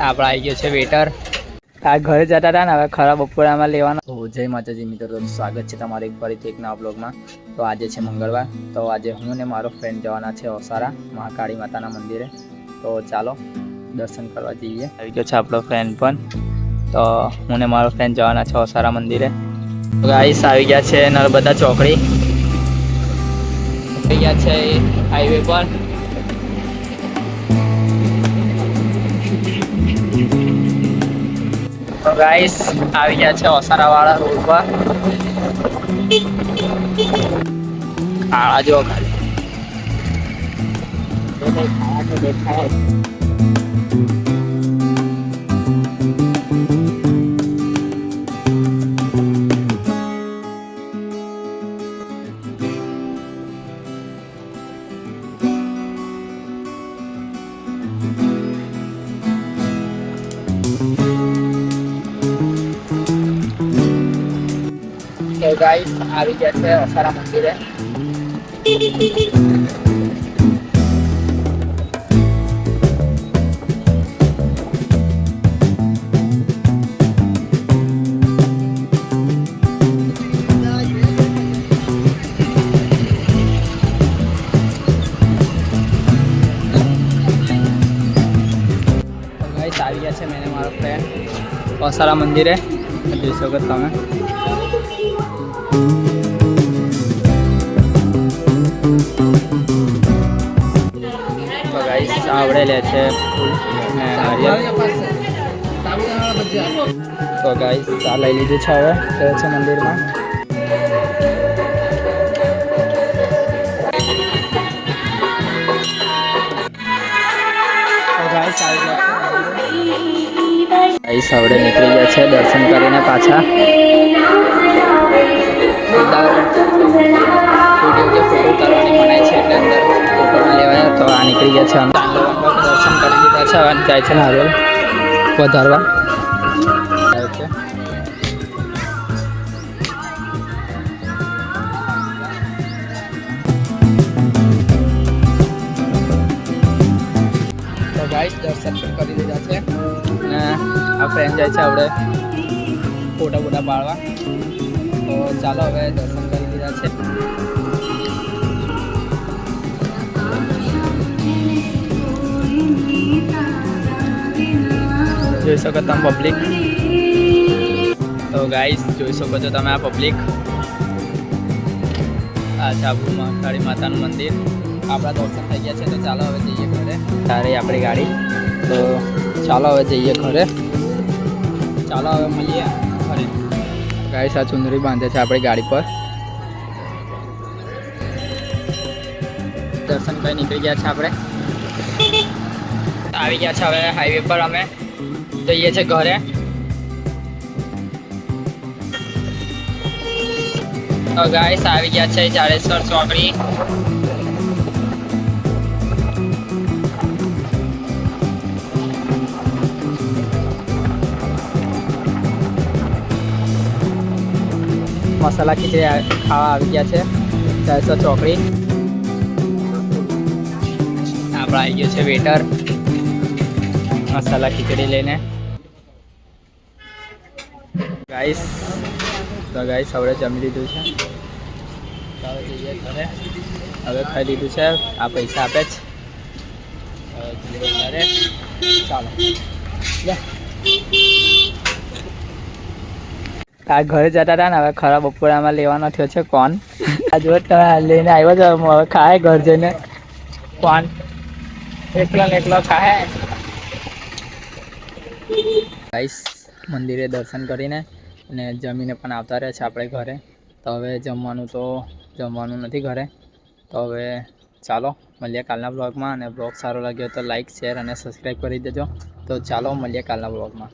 આપણે આવી ગયો છે વેટર આ ઘરે જતા હતા ને, હવે ખરા બપોરામાં લેવાના. તો જય માતાજી મિત્રો, તો સ્વાગત છે તમારે એક ફરીથી એક નવા બ્લોગમાં તો આજે છે મંગળવાર, તો આજે હું ને મારો ફ્રેન્ડ જવાના છે ઓસારા મહાકાળી માતાના મંદિરે. તો ચાલો, દર્શન કરવા જઈએ. આવી ગયો છે આપણો ફ્રેન્ડ પણ. તો હું ને મારો ફ્રેન્ડ જવાના છે ઓસારા મંદિરે. ગાઈસ આવી ગયા છે નર્મદા ચોકડી. આવી ગયા છે હાઈવે પર. ગાઈસ આવી ગયા છે ઓસારા વાળા રોડ પર. કાળા જો ખાલી. તો ગાઈસ આવી ગયા છે ઓસારા મંદિરે. આવી ગયા છે મેં મારો ફ્રેન્ડ ઓસારા મંદિરે. જોઈ શકો તમે. ગાઈસ છે. ને તો ગાઈસ આ લઈ લીધું છે હવે. તે છે મંદિરમાં. ગાઈસ આવડે નીકળી ગયા છે. દર્શન કરીને પાછા. ફોટો ઉતારવાની મનાય છે એટલે અંદર ફોટોમાં લેવાયા. તો આ નીકળી ગયા છે કરી લીધા છે ને જાય નારિયેલ વધારવા દર્શન કરી દીધા છે. અને આ ફ્રેન્ડ જાય છે આપણે ફોટા ફોટા પાડવા. તો ચાલો હવે દર્શન કરી લીધા છે. જોઈ શકો તમે પબ્લિક તો ગાઈસ જોઈ શકો છો તમે આ પબ્લિક આ ચાબુમાં કાળી માતાનું મંદિર. આપણા દર્શન થઈ ગયા છે, તો ચાલો હવે જઈએ ઘરે. સારી આપણી ગાડી. તો ચાલો હવે જઈએ ઘરે. ચાલો હવે મળીએ ઘરે. ગાઈસ આ ચુંદરી બાંધે છે આપણી ગાડી પર. દર્શન કરી નીકળી ગયા છે આપણે. આવી ગયા છે હવે હાઈવે પર અમે. જઈએ છે ઘરે. તો ગાઈસ આવી ગયા છે જાડેશ્વર ચોકડી. મસાલા ખીચડી ખાવા આવી ગયા છે જાડેશ્વર ચોકડી. આપણે આવી ગયો છે વેટર. મસાલા ખીચડી લઈને. ગાઈસ તો ગાઈસ હવે જમી લીધું છે. હવે ખાઈ લીધું છે. આ પૈસા આપે જ ચાલો. ઘરે જતા હતા ને, હવે ખરા બપોરામાં લેવાનો થયો છે કોન આ જો તમે લઈને આવ્યો છો. હવે ખાય ઘર જઈને. કોન એકલો ને એકલો ખાય. ગાઈસ મંદિરે દર્શન કરીને અને જમીને પણ આવતા રહે છે આપણે ઘરે. તો હવે જમવાનું તો જમવાનું નથી ઘરે. તો હવે ચાલો, મળીએ કાલના બ્લોગમાં અને બ્લોગ સારો લાગ્યો તો લાઇક શેર અને સબસ્ક્રાઈબ કરી દેજો. તો ચાલો, મળીએ કાલના બ્લોગમાં